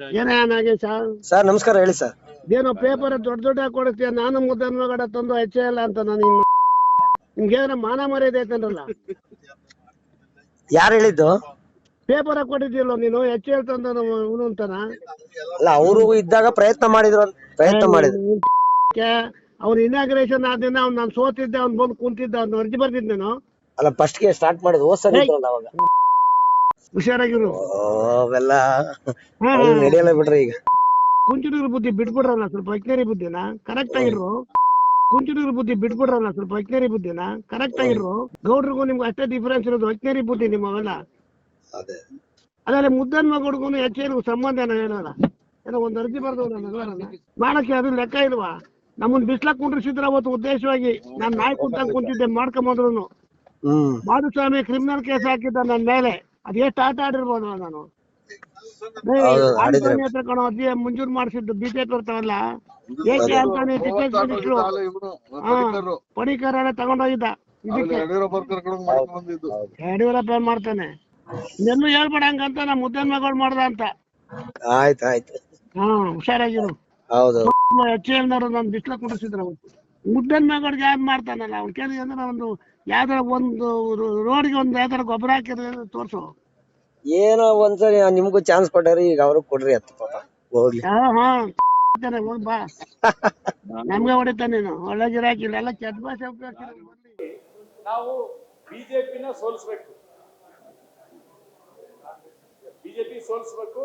ಏನೇ ನಾಗೇಶ ಸರ್ ನಮಸ್ಕಾರ ಹೇಳಿ ಸರ್. ಏನೋ ಪೇಪರ್ ದೊಡ್ಡ ದೊಡ್ಡ ಕೊಡ್ತೀಯ ನಾನು ಮುದ್ದನ್ ತಂದು ಹೆಚ್ಚೇ ಇಲ್ಲ ಅಂತ ನಾನು ಇನ್ನು. ನಿಮ್ಗೆ ಏನಾರ ಮಾನ ಮರ್ಯಾದೆ ಐತಂದ್ರಲ್ಲ ಯಾರು ಹೇಳಿದ್ದು? ಪೇಪರ್ ಕೊಟ್ಟಿದ್ದಿಲ್ಲ ನೀನು? ಹೆಚ್ಚು ತಂದು ಇವನು ಅಂತಾನ? ಅಲ್ಲ ಅವರು ಇದ್ದಾಗ ಪ್ರಯತ್ನ ಮಾಡಿದ್ರು ಅಂತ- ಪ್ರಯತ್ನ ಮಾಡಿದ್ರು. ಅವ್ನ ಇನಾಗ್ರೇಷನ್ ದಿನ ಅವ್ನು ನಾನು ಸೋತಿದ್ದೆ ಅವ್ನು ಬಂದು ಕುಂತಿದ್ದ ಅವ್ನು ಅರ್ಜಿ ಬರ್ತಿದ್ದೇನು ಅಲ್ಲ ಫಸ್ಟ್ಗೆ ಸ್ಟಾರ್ಟ್ ಮಾಡಿದ್ರು ಹೋದ್ ಸರಿ ಇದ್ರಲ್ಲ ಅವಾಗ. ಹುಷಾರಾಗಿರು. ಅವೆಲ್ಲ ನಡೆಯಲ್ಲ ಬಿಡ್ರಿ ಈಗ. ಕುಂಚುಡಿಗ್ರ ಬುದ್ಧಿ ಬಿಟ್ಬಿಡ್ರಲ್ಲ ಸ್ವಲ್ಪ ಅಜ್ಞಾರಿ ಬುದ್ಧಿನ? ಕರೆಕ್ಟ್ ಆಗಿರು. ಕುಂಚುಡಿಗ್ರ ಬುದ್ಧಿ ಬಿಟ್ಬಿಡ್ರಲ್ಲ ಸ್ವಲ್ಪ ಅಜ್ಞಾರಿ ಬುದ್ಧಿನ? ಕರೆಕ್ಟ್ ಆಗಿರು. ಗೌಡ್ರಿಗೂ ನಿಮ್ಗೆ ಅಷ್ಟೇ ಡಿಫರೆನ್ಸ್ ಇರೋದು ಅಜ್ಞಾರಿ ಬುದ್ಧಿ ನಿಮ್ಮವೆಲ್ಲ. ಅದೇ. ಅದಲ್ಲ ಮುದ್ದನ್ ಮಗುಡ್ಗೂ ಹೆಚ್ಚೇನು ಸಂಬಂಧ ಏನಲ್ಲ ಏನೋ ಒಂದ್ ಅರ್ಜಿ ಬರ್ದು ಮಾಡಕ್ಕೆ ಅದು ಲೆಕ್ಕ ಇಲ್ವಾ? ನಮ್ಮನ್ ಬಿಸ್ಲಾಕ್ ಕುಂಡ್ರಿಸಿದ್ರ ಅವತ್ತು ಉದ್ದೇಶವಾಗಿ ನಾನ್ ನಾಯಿ ಕುಂತ ಕುಂತಿದ್ದೆ ಮಾಡ್ಕೊಂಬಂದ್ರು ಮಾಧುಸ್ವಾಮಿ ಕ್ರಿಮಿನಲ್ ಕೇಸ್ ಹಾಕಿದ್ದ ನನ್ನ ಮೇಲೆ. ಅದ್ ಎಷ್ಟು ಆಟ ಆಡಿರ್ಬೋದು ನಾನು. ಆಂಟೋನಿ ಹತ್ರ ಕಣೋ ಅದೇ ಮಂಜೂರ್ ಮಾಡಿಸಿದ್ದು ಬಿಜೆಪಿ ಬರ್ತಾವಲ್ಲ ಏಕೆ ಆಂಟೋನಿ ಟಿಕೆಟ್ ಮಿನಿಸ್ಟ್ರು ಪಡಿಕರ್ ಎಲ್ಲ ತಗೊಂಡೋಗಿದ್ದ ಯಡಿಯೂರಪ್ಪ ಮಾಡ್ತಾನೆ? ನೆನ್ನು ಹೇಳ್ಬೇಡ ಹಂಗಂತ ನಾ ಮುದ್ದನ್ ಮಗಳು ಮಾಡ್ದ ಅಂತ. ಆಯ್ತಾಯ್ತು ಹ್ಮ್ ಹಾ ಹುಷಾರಾಗಿರು. ಹೌದು. ಎಚ್ ಎಲ್ನವರು ನಾನು ಬಿಸ್ಲ ಕುಡಿಸಿದ್ರು ಅವತ್ತು. ಮುದ್ದನ್ ಮಗಳಿಗೆ ಜಾಬ್ ಮಾಡ್ತಾನಲ್ಲ ಅವ್ನು ಕೇಳಿ ಅಂದ್ರೆ ಒಂದು ಯಾವ್ದಾರ ಒಂದು ರೋಡ್ಗೆ ಒಂದು ಯಾವ್ದಾರ ಗೊಬ್ಬರ ಹಾಕಿದ್ರೆ ತೋರ್ಸು. ಏನೋ ಒಂದ್ಸರಿ ನಿಮ್ಗೂ ಚಾನ್ಸ್ ಕೊಟ್ಟಾರಿ ಈಗ ಅವ್ರಿಗೆ ಕೊಡ್ರಿ ಅತ್ತ ಪಾಪ ಹೋಗ್ಲಿ. ಹಾ ಹಾ ಹೋಗ್ ಬಾ. ನಮ್ಗೆ ಹೊಡಿತಾನೆ ನೀನು ಒಳ್ಳೆ ಗಿರಾಕಿಲ್ಲ ಎಲ್ಲ ಕೆಟ್ಟ ಭಾಷೆ ಉಪಯೋಗಿಸ್ತಾರೆ. ನಾವು ಬಿಜೆಪಿನ ಸೋಲಿಸ್ಬೇಕು. ಬಿಜೆಪಿ ಸೋಲಿಸ್ಬೇಕು.